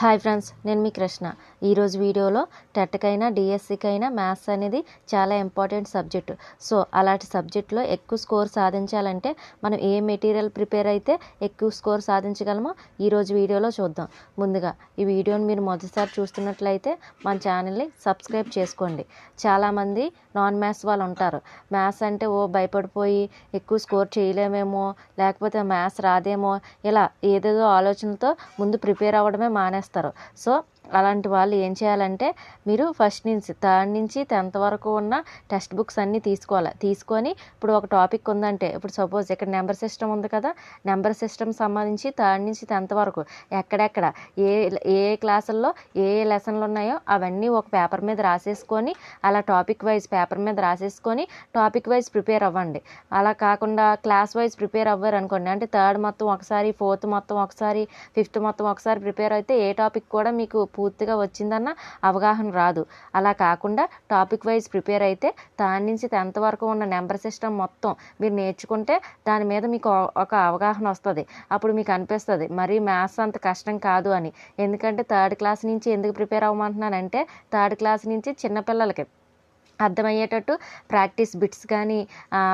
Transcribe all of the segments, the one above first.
Hi friends నేను మీ కృష్ణ. ఈరోజు వీడియోలో టెట్కైనా డిఎస్సికైనా మ్యాథ్స్ అనేది చాలా ఇంపార్టెంట్ సబ్జెక్టు. సో అలాంటి సబ్జెక్ట్లో ఎక్కువ స్కోర్ సాధించాలంటే మనం ఏ మెటీరియల్ ప్రిపేర్ అయితే ఎక్కువ స్కోర్ సాధించగలమో ఈరోజు వీడియోలో చూద్దాం. ముందుగా ఈ వీడియోని మీరు మొదటిసారి చూస్తున్నట్లయితే మన ఛానల్ని సబ్స్క్రైబ్ చేసుకోండి. చాలామంది నాన్ మ్యాథ్స్ వాళ్ళు ఉంటారు. మ్యాథ్స్ అంటే ఓ భయపడిపోయి ఎక్కువ స్కోర్ చేయలేమేమో లేకపోతే మ్యాథ్స్ రాదేమో ఇలా ఏదేదో ఆలోచనతో ముందు ప్రిపేర్ అవ్వడమే మానేస్తారు. సో అలాంటి వాళ్ళు ఏం చేయాలంటే మీరు ఫస్ట్ నుంచి థర్డ్ నుంచి టెన్త్ వరకు ఉన్న టెక్స్ట్ బుక్స్ అన్నీ తీసుకోవాలి. తీసుకొని ఇప్పుడు ఒక టాపిక్ ఉందంటే ఇప్పుడు సపోజ్ ఇక్కడ నెంబర్ సిస్టమ్ ఉంది కదా నెంబర్ సిస్టమ్ సంబంధించి థర్డ్ నుంచి టెన్త్ వరకు ఎక్కడెక్కడ ఏ ఏ క్లాసుల్లో ఏ ఏ లెసన్లు ఉన్నాయో అవన్నీ ఒక పేపర్ మీద రాసేసుకొని అలా టాపిక్ వైజ్ పేపర్ మీద రాసేసుకొని టాపిక్ వైజ్ ప్రిపేర్ అవ్వండి. అలా కాకుండా క్లాస్ వైజ్ ప్రిపేర్ అవ్వరు అనుకోండి. అంటే థర్డ్ మొత్తం ఒకసారి ఫోర్త్ మొత్తం ఒకసారి ఫిఫ్త్ మొత్తం ఒకసారి ప్రిపేర్ అయితే ఏ టాపిక్ కూడా మీకు పూర్తిగా వచ్చిందన్న అవగాహన రాదు. అలా కాకుండా టాపిక్ వైజ్ ప్రిపేర్ అయితే దాని నుంచి టెన్త్ వరకు ఉన్న నెంబర్ సిస్టమ్ మొత్తం మీరు నేర్చుకుంటే దాని మీద మీకు ఒక అవగాహన వస్తుంది. అప్పుడు మీకు అనిపిస్తుంది మరీ మ్యాథ్స్ అంత కష్టం కాదు అని. ఎందుకంటే థర్డ్ క్లాస్ నుంచి ఎందుకు ప్రిపేర్ అవ్వమంటున్నానంటే థర్డ్ క్లాస్ నుంచి చిన్నపిల్లలకి అర్థమయ్యేటట్టు ప్రాక్టీస్ బిట్స్ కానీ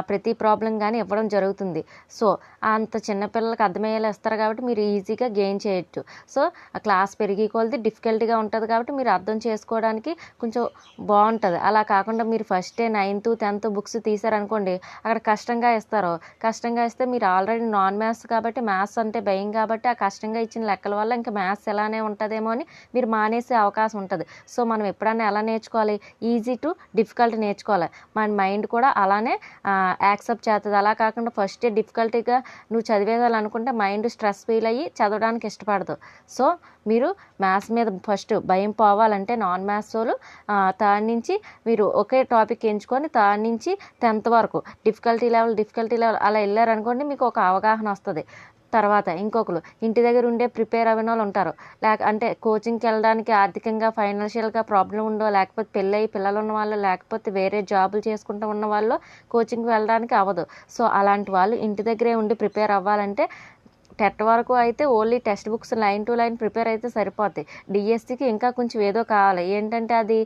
ప్రతి ప్రాబ్లం కానీ ఇవ్వడం జరుగుతుంది. సో అంత చిన్నపిల్లలకి అర్థమయ్యేలా ఇస్తారు కాబట్టి మీరు ఈజీగా గెయిన్ చేయొచ్చు. సో ఆ క్లాస్ పెరిగి కొలది డిఫికల్ట్గా ఉంటుంది కాబట్టి మీరు అర్థం చేసుకోవడానికి కొంచెం బాగుంటుంది అలా కాకుండా మీరు ఫస్టే నైన్త్ టెన్త్ బుక్స్ తీసారనుకోండి అక్కడ కష్టంగా ఇస్తారు. కష్టంగా ఇస్తే మీరు ఆల్రెడీ నాన్ మ్యాథ్స్ కాబట్టి మ్యాథ్స్ అంటే భయం కాబట్టి ఆ కష్టంగా ఇచ్చిన లెక్కల వల్ల ఇంకా మ్యాథ్స్ ఎలానే ఉంటుందేమో అని మీరు మానేసే అవకాశం ఉంటుంది. సో మనం ఎప్పుడైనా ఎలా నేర్చుకోవాలి? ఈజీ టు డిఫికల్ట్ నేర్చుకోవాలి. మన మైండ్ కూడా అలానే యాక్సెప్ట్ చేస్తుంది అలా కాకుండా ఫస్ట్ డిఫికల్టీగా నువ్వు చదివేయాలనుకుంటే మైండ్ స్ట్రెస్ ఫీల్ అయ్యి చదవడానికి ఇష్టపడదు. సో మీరు మ్యాథ్స్ మీద ఫస్ట్ భయం పోవాలంటే నాన్ మ్యాథ్స్ వాళ్ళు థర్డ్ నుంచి మీరు ఒకే టాపిక్ ఎంచుకొని థర్డ్ నుంచి టెన్త్ వరకు డిఫికల్టీ లెవెల్ డిఫికల్టీ లెవెల్ అలా వెళ్ళారనుకోండి మీకు ఒక అవగాహన వస్తుంది. తర్వాత ఇంకొకరు. ఇంటి దగ్గర ఉండే ప్రిపేర్ అవ్వని వాళ్ళు ఉంటారు. లేక అంటే కోచింగ్కి వెళ్ళడానికి ఆర్థికంగా ఫైనాన్షియల్గా ప్రాబ్లం ఉండో లేకపోతే పెళ్ళయి పిల్లలు ఉన్న వాళ్ళు లేకపోతే వేరే జాబులు చేసుకుంటూ ఉన్న వాళ్ళు కోచింగ్కి వెళ్ళడానికి అవ్వదు. సో అలాంటి వాళ్ళు ఇంటి దగ్గరే ఉండి ప్రిపేర్ అవ్వాలంటే టెట్ వరకు అయితే only textbooks line to line prepare అయితే సరిపోతాయి. డిఎస్సికి ఇంకా కొంచెం ఏదో కావాలి. ఏంటంటే అది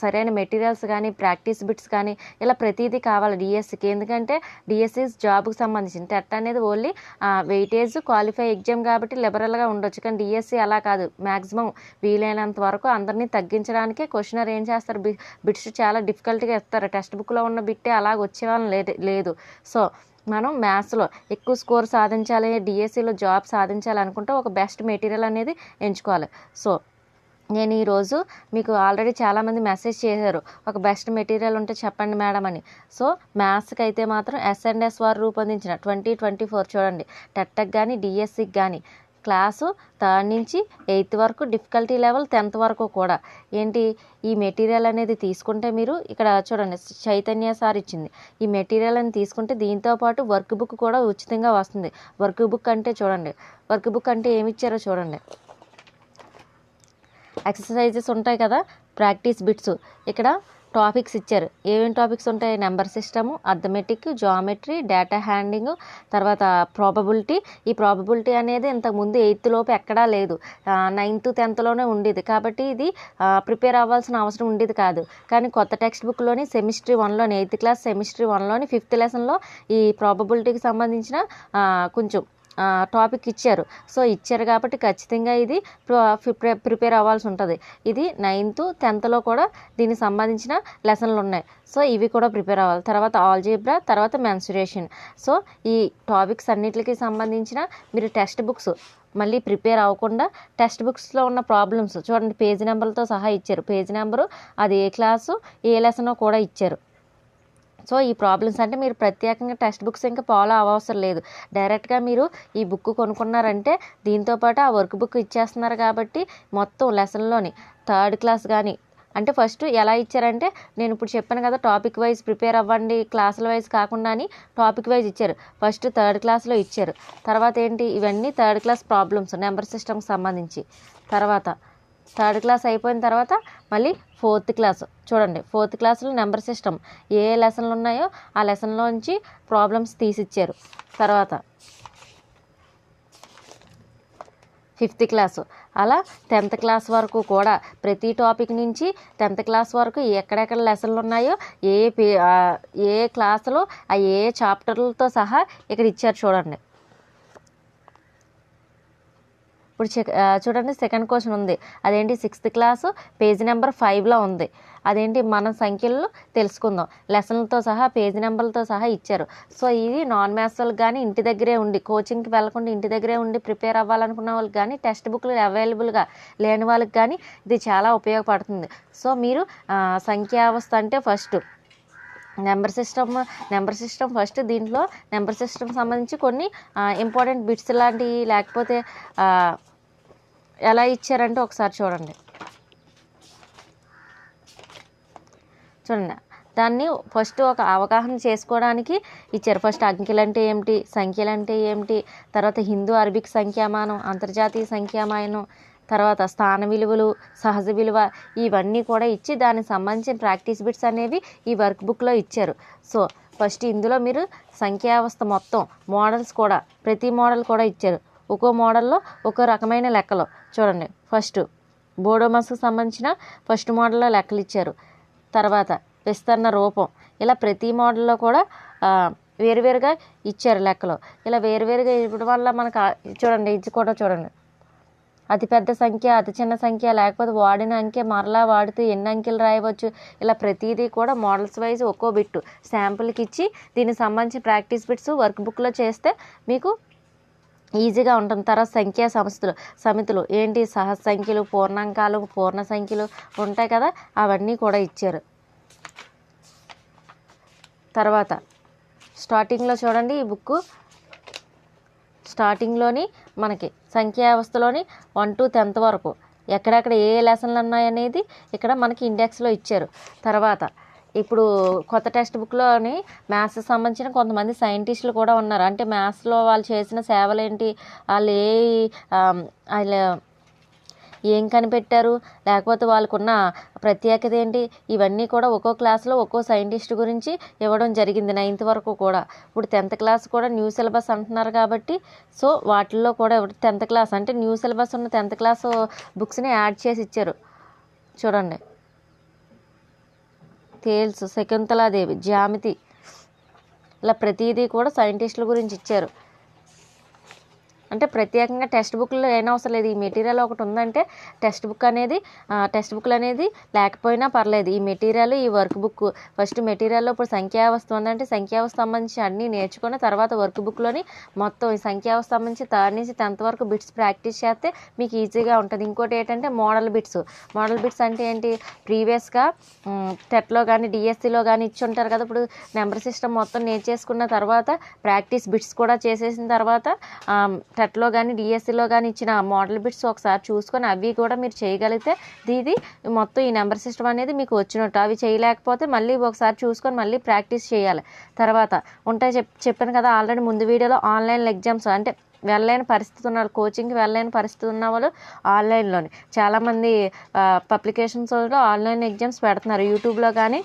సరైన మెటీరియల్స్ కానీ ప్రాక్టీస్ బిట్స్ కానీ ఇలా ప్రతిదీ కావాలి డిఎస్సికి. ఎందుకంటే డిఎస్సి జాబ్కి సంబంధించిన టెట్ అనేది ఓన్లీ వెయిటేజ్ క్వాలిఫై ఎగ్జామ్ కాబట్టి లిబరల్గా ఉండొచ్చు. కానీ డిఎస్సి అలా కాదు. మ్యాక్సిమం వీలైనంత వరకు అందరినీ తగ్గించడానికి క్వశ్చనర్ ఏం చేస్తారు? బి బిట్స్ చాలా డిఫికల్ట్గా ఇస్తారు. టెక్స్ట్ బుక్లో ఉన్న బిట్టే అలాగ వచ్చేవాళ్ళం లేదు లేదు. సో మనం మ్యాథ్స్లో ఎక్కువ స్కోర్ సాధించాలి డిఎస్సిలో జాబ్ సాధించాలనుకుంటే ఒక బెస్ట్ మెటీరియల్ అనేది ఎంచుకోవాలి. సో నేను ఈరోజు మీకు ఆల్రెడీ చాలామంది మెసేజ్ చేశారు. ఒక బెస్ట్ మెటీరియల్ ఉంటే చెప్పండి మేడం అని. సో మ్యాథ్స్కి అయితే మాత్రం ఎస్ఎన్ఎస్ వారు రూపొందించిన ట్వంటీ ట్వంటీ ఫోర్ చూడండి టెట్కి కానీ డిఎస్సికి కానీ క్లాసు థర్డ్ నుంచి ఎయిత్ వరకు డిఫికల్టీ లెవెల్ టెన్త్ వరకు కూడా. ఏంటి? ఈ మెటీరియల్ అనేది తీసుకుంటే మీరు ఇక్కడ చూడండి చైతన్య సార్ ఇచ్చింది. ఈ మెటీరియల్ అని తీసుకుంటే దీంతో పాటు వర్క్ బుక్ కూడా ఉచితంగా వస్తుంది. వర్క్ బుక్ అంటే చూడండి వర్క్ బుక్ అంటే ఏమి ఇచ్చారో చూడండి. ఎక్సర్సైజెస్ ఉంటాయి కదా ప్రాక్టీస్ బిట్స్. ఇక్కడ టాపిక్స్ ఇచ్చారు. ఏమేమి టాపిక్స్ ఉంటాయి? Number system arithmetic geometry data handling తర్వాత ప్రాబబిలిటీ. ఈ ప్రాబబిలిటీ అనేది ఇంతకుముందు ఎయిత్ లోపు ఎక్కడా లేదు. నైన్త్ టెన్త్లోనే ఉండేది. కాబట్టి ఇది ప్రిపేర్ అవ్వాల్సిన అవసరం ఉండేది కాదు. కానీ కొత్త టెక్స్ట్ బుక్లోని సెమిస్ట్రీ వన్లోని ఎయిత్ క్లాస్ సెమిస్ట్రీ వన్లోని ఫిఫ్త్ లెసన్లో ఈ ప్రాబబిలిటీకి సంబంధించిన కొంచెం టాపిక్ ఇచ్చారు. సో ఇచ్చారు కాబట్టి ఖచ్చితంగా ఇది ప్రిపేర్ అవ్వాల్సి ఉంటుంది. ఇది నైన్త్ టెన్త్లో కూడా దీనికి సంబంధించిన లెసన్లు ఉన్నాయి. సో ఇవి కూడా ప్రిపేర్ అవ్వాలి. తర్వాత ఆల్జీబ్రా తర్వాత మెన్సురేషన్. సో ఈ టాపిక్స్ అన్నిటికి సంబంధించిన మీరు టెక్స్ట్ బుక్స్ మళ్ళీ ప్రిపేర్ అవ్వకుండా టెక్స్ట్ బుక్స్లో ఉన్న ప్రాబ్లమ్స్ చూడండి పేజ్ నెంబర్లతో సహా ఇచ్చారు. పేజ్ నెంబరు అది ఏ క్లాసు ఏ లెసనో కూడా ఇచ్చారు. సో ఈ ప్రాబ్లమ్స్ అంటే మీరు ప్రత్యేకంగా టెక్స్ట్ బుక్స్ ఇంకా ఫాలో అవ్వవసరం లేదు. డైరెక్ట్గా మీరు ఈ బుక్ కొనుక్కున్నారంటే దీంతోపాటు ఆ వర్క్ బుక్ ఇచ్చేస్తున్నారు కాబట్టి మొత్తం లెసన్లోని థర్డ్ క్లాస్ కానీ అంటే ఫస్ట్ ఎలా ఇచ్చారంటే నేను ఇప్పుడు చెప్పాను కదా టాపిక్ వైజ్ ప్రిపేర్ అవ్వండి క్లాసుల వైజ్ కాకుండా అని టాపిక్ వైజ్ ఇచ్చారు. ఫస్ట్ థర్డ్ క్లాస్లో ఇచ్చారు. తర్వాత ఏంటి? ఇవన్నీ థర్డ్ క్లాస్ ప్రాబ్లమ్స్ నెంబర్ సిస్టమ్కి సంబంధించి. తర్వాత థర్డ్ క్లాస్ అయిపోయిన తర్వాత మళ్ళీ ఫోర్త్ క్లాస్. చూడండి ఫోర్త్ క్లాస్లో నెంబర్ సిస్టమ్. ఏ లెసన్లు ఉన్నాయో ఆ లెసన్లోంచి ప్రాబ్లమ్స్ తీసిచ్చారు. తర్వాత ఫిఫ్త్ క్లాసు. అలా టెన్త్ క్లాస్ వరకు కూడా ప్రతి టాపిక్ నుంచి టెన్త్ క్లాస్ వరకు ఎక్కడెక్కడ లెసన్లు ఉన్నాయో ఏ పే- ఏ క్లాసులు ఆ ఏ చాప్టర్లతో సహా ఇక్కడ ఇచ్చారు చూడండి. ఇప్పుడు చెక్ చూడండి సెకండ్ క్వశ్చన్ ఉంది. అదేంటి సిక్స్త్ క్లాసు పేజీ నెంబర్ ఫైవ్లో ఉంది. అదేంటి మన సంఖ్యలు తెలుసుకుందాం. లెసన్లతో సహా పేజీ నెంబర్లతో సహా ఇచ్చారు. సో ఇది నాన్ మ్యాథ్స్ వాళ్ళకి కానీ ఇంటి దగ్గరే ఉండి కోచింగ్కి వెళ్ళకుండా ఇంటి దగ్గరే ఉండి ప్రిపేర్ అవ్వాలనుకున్న వాళ్ళకి కానీ టెక్స్ట్ బుక్లు అవైలబుల్గా లేని వాళ్ళకి కానీ ఇది చాలా ఉపయోగపడుతుంది. సో మీరు సంఖ్యావస్థ అంటే first number system number system first దీంట్లో నెంబర్ సిస్టమ్ సంబంధించి కొన్ని ఇంపార్టెంట్ బిట్స్ లాంటివి లేకపోతే ఎలా ఇచ్చారంటే ఒకసారి చూడండి. చూడండి. దాన్ని ఫస్ట్ ఒక అవగాహన చేసుకోవడానికి ఇచ్చారు. ఫస్ట్ అంకెలు అంటే ఏమిటి? సంఖ్యలు అంటే ఏమిటి? తర్వాత హిందూ అరబిక్ సంఖ్యామానం అంతర్జాతీయ సంఖ్యామానం తర్వాత స్థాన విలువలు సహజ విలువ ఇవన్నీ కూడా ఇచ్చి దానికి సంబంధించిన ప్రాక్టీస్ బిట్స్ అనేవి ఈ వర్క్ బుక్లో ఇచ్చారు. సో ఫస్ట్ ఇందులో మీరు సంఖ్యావస్థ మొత్తం మోడల్స్ కూడా ప్రతి మోడల్ కూడా ఇచ్చారు. ఒక్కో మోడల్లో ఒక్కో రకమైన లెక్కలు. చూడండి. ఫస్ట్ బోడోమస్కి సంబంధించిన ఫస్ట్ మోడల్లో లెక్కలు ఇచ్చారు. తర్వాత విస్తరణ రూపం. ఇలా ప్రతి మోడల్లో కూడా వేరువేరుగా ఇచ్చారు లెక్కలు. ఇలా వేరువేరుగా ఇవ్వడం వల్ల మనకు చూడండి ఇది కూడా చూడండి. అతి పెద్ద సంఖ్య అతి చిన్న సంఖ్య లేకపోతే వాడిన అంకె మరలా వాడుతూ ఎన్ని అంకెలు రాయవచ్చు? ఇలా ప్రతిదీ కూడా మోడల్స్ వైజ్ ఒక్కో బిట్టు. శాంపుల్కి ఇచ్చి దీనికి సంబంధించి ప్రాక్టీస్ బిట్స్ వర్క్ బుక్లో చేస్తే మీకు ఈజీగా ఉంటుంది. తర్వాత సంఖ్యా సంస్థలు సమితులు. ఏంటి? సహజ సంఖ్యలు పూర్ణాంకాలు పూర్ణ సంఖ్యలు ఉంటాయి కదా? అవన్నీ కూడా ఇచ్చారు. తర్వాత స్టార్టింగ్లో చూడండి ఈ బుక్ స్టార్టింగ్లోని మనకి సంఖ్యా వ్యవస్థలోని వన్ టు టెన్త్ వరకు. ఎక్కడెక్కడ ఏ లెసన్లు ఉన్నాయనేది ఇక్కడ మనకి ఇండెక్స్లో ఇచ్చారు. తర్వాత ఇప్పుడు కొత్త టెక్స్ట్ బుక్లోని మ్యాథ్స్ సంబంధించిన కొంతమంది సైంటిస్టులు కూడా ఉన్నారు. అంటే మ్యాథ్స్లో వాళ్ళు చేసిన సేవలు ఏంటి వాళ్ళు ఏ వాళ్ళు ఏం కనిపెట్టారు? లేకపోతే వాళ్ళకున్న ప్రత్యేకత ఏంటి? ఇవన్నీ కూడా ఒక్కో క్లాస్లో ఒక్కో సైంటిస్ట్ గురించి ఇవ్వడం జరిగింది నైన్త్ వరకు కూడా. ఇప్పుడు టెన్త్ క్లాస్ కూడా న్యూ సిలబస్ అంటున్నారు కాబట్టి సో వాటిల్లో కూడా టెన్త్ క్లాస్ అంటే న్యూ సిలబస్ ఉన్న టెన్త్ క్లాస్ బుక్స్ని యాడ్ చేసి ఇచ్చారు. చూడండి. తేల్స్ శకుంతలాదేవి జ్యామితి. ఇలా ప్రతిదీ కూడా సైంటిస్టుల గురించి ఇచ్చారు. అంటే ప్రత్యేకంగా టెక్స్ట్ బుక్లో ఏం అవసరం లేదు. ఈ మెటీరియల్ ఒకటి ఉందంటే టెక్స్ట్ బుక్ అనేది టెక్స్ట్ బుక్లు అనేది లేకపోయినా పర్లేదు. ఈ మెటీరియల్ ఈ వర్క్ బుక్. ఫస్ట్ మెటీరియల్లో ఇప్పుడు సంఖ్యావస్థ ఉందంటే సంఖ్యావస్థ సంబంధించి అన్నీ నేర్చుకున్న తర్వాత వర్క్ బుక్లోని మొత్తం ఈ సంఖ్యావస్థ సంబంధించి థర్డ్ నుంచి టెన్త్ వరకు బిట్స్ ప్రాక్టీస్ చేస్తే మీకు ఈజీగా ఉంటుంది. ఇంకోటి ఏంటంటే మోడల్ బిట్స్. మోడల్ బిట్స్ అంటే ఏంటి? ప్రీవియస్గా టెట్లో కానీ డిఎస్సిలో కానీ ఇచ్చి ఉంటారు కదా. ఇప్పుడు నెంబర్ సిస్టమ్ మొత్తం నేర్చేసుకున్న తర్వాత ప్రాక్టీస్ బిట్స్ కూడా చేసేసిన తర్వాత టెట్లో కానీ డిఎస్సిలో కానీ ఇచ్చిన మోడల్ బిట్స్ ఒకసారి చూసుకొని అవి కూడా మీరు చేయగలిగితే ఇది మొత్తం ఈ నెంబర్ సిస్టమ్ అనేది మీకు వచ్చినట్టు. అవి చేయలేకపోతే మళ్ళీ ఒకసారి చూసుకొని మళ్ళీ ప్రాక్టీస్ చేయాలి. తర్వాత ఉంటాయి చెప్ చెప్పాను కదా ఆల్రెడీ ముందు వీడియోలో ఆన్లైన్ ఎగ్జామ్స్ అంటే వెళ్ళలేని పరిస్థితి ఉన్న వాళ్ళు కోచింగ్కి వెళ్ళలేని పరిస్థితి ఉన్న వాళ్ళు ఆన్లైన్లోనే. చాలామంది పబ్లికేషన్స్లో ఆన్లైన్ ఎగ్జామ్స్ పెడుతున్నారు యూట్యూబ్లో కానీ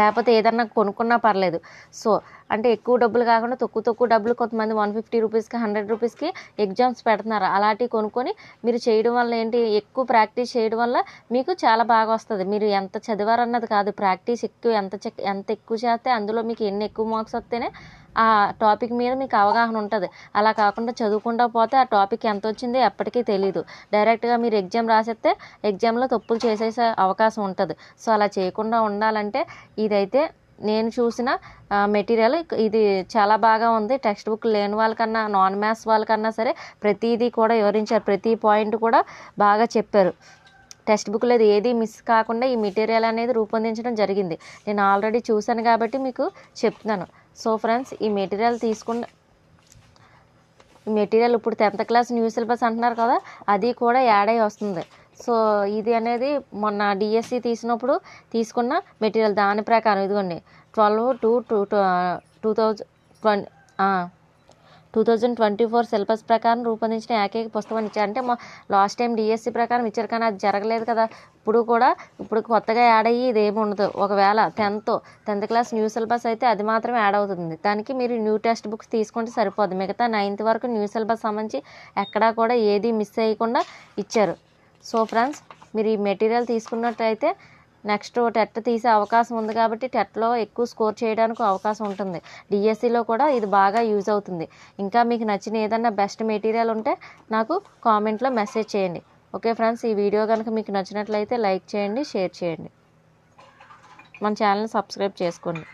లేకపోతే ఏదన్నా కొనుక్కున్నా పర్లేదు. సో అంటే ఎక్కువ డబ్బులు కాకుండా తక్కువ తక్కువ డబ్బులు కొంతమంది వన్ ఫిఫ్టీ రూపీస్కి హండ్రెడ్ రూపీస్కి ఎగ్జామ్స్ పెడుతున్నారు. అలాంటివి కొనుక్కొని మీరు చేయడం వల్ల ఏంటి? ఎక్కువ ప్రాక్టీస్ చేయడం వల్ల మీకు చాలా బాగా వస్తుంది. మీరు ఎంత చదివారన్నది కాదు. ప్రాక్టీస్ ఎక్కువ ఎంత చెక్ ఎంత ఎక్కువ చేస్తే అందులో మీకు ఎన్ని ఎక్కువ మార్క్స్ వస్తేనే ఆ టాపిక్ మీద మీకు అవగాహన ఉంటుంది. అలా కాకుండా చదువుకుంటా పోతే ఆ టాపిక్ ఎంత వచ్చిందో ఎప్పటికీ తెలియదు డైరెక్ట్గా మీరు ఎగ్జామ్ రాసేస్తే ఎగ్జామ్లో తప్పులు చేసేసే అవకాశం ఉంటుంది. సో అలా చేయకుండా ఉండాలంటే ఇదైతే నేను చూసిన మెటీరియల్ ఇది చాలా బాగా ఉంది. టెక్స్ట్ బుక్ లేని వాళ్ళకన్నా నాన్ మ్యాథ్స్ వాళ్ళకన్నా సరే ప్రతిదీ కూడా వివరించారు. ప్రతి పాయింట్ కూడా బాగా చెప్పారు. టెక్స్ట్ బుక్ లేదు ఏది మిస్ కాకుండా ఈ మెటీరియల్ అనేది రూపొందించడం జరిగింది. నేను ఆల్రెడీ చూశాను కాబట్టి మీకు చెప్తున్నాను. సో ఫ్రెండ్స్ ఈ మెటీరియల్ తీసుకున్న ఈ మెటీరియల్ ఇప్పుడు టెన్త్ క్లాస్ న్యూ సిలబస్ అంటున్నారు కదా అది కూడా యాడ్ అయి వస్తుంది. సో ఇది అనేది మొన్న డిఎస్సి తీసినప్పుడు తీసుకున్న మెటీరియల్ దాని ప్రకారం. ఇదిగోండి twelve two two two thousand twenty two thousand twenty four syllabus ప్రకారం రూపొందించిన ఏకైక పుస్తకం ఇచ్చారు. అంటే మా లాస్ట్ టైం డిఎస్సి ప్రకారం ఇచ్చారు కానీ అది జరగలేదు కదా. ఇప్పుడు కూడా ఇప్పుడు కొత్తగా యాడ్ అయ్యి ఇదేమి ఉండదు. ఒకవేళ tenth tenth class new syllabus అయితే అది మాత్రమే యాడ్ అవుతుంది. దానికి మీరు న్యూ టెక్స్ట్ బుక్స్ తీసుకుంటే సరిపోదు మిగతా నైన్త్ వరకు న్యూ సిలబస్ సంబంధించి ఎక్కడా కూడా ఏది మిస్ అయ్యకుండా ఇచ్చారు. సో ఫ్రెండ్స్ మీరు ఈ మెటీరియల్ తీసుకున్నట్టయితే నెక్స్ట్ టెట్ తీసే అవకాశం ఉంది కాబట్టి టెట్లో ఎక్కువ స్కోర్ చేయడానికి అవకాశం ఉంటుంది. డిఎస్సిలో కూడా ఇది బాగా యూజ్ అవుతుంది. ఇంకా మీకు నచ్చిన ఏదన్నా బెస్ట్ మెటీరియల్ ఉంటే నాకు కామెంట్లో మెసేజ్ చేయండి. ఓకే ఫ్రెండ్స్ ఈ వీడియో కనుక మీకు నచ్చినట్లయితే లైక్ చేయండి షేర్ చేయండి. మన ఛానల్ని సబ్స్క్రైబ్ చేసుకోండి.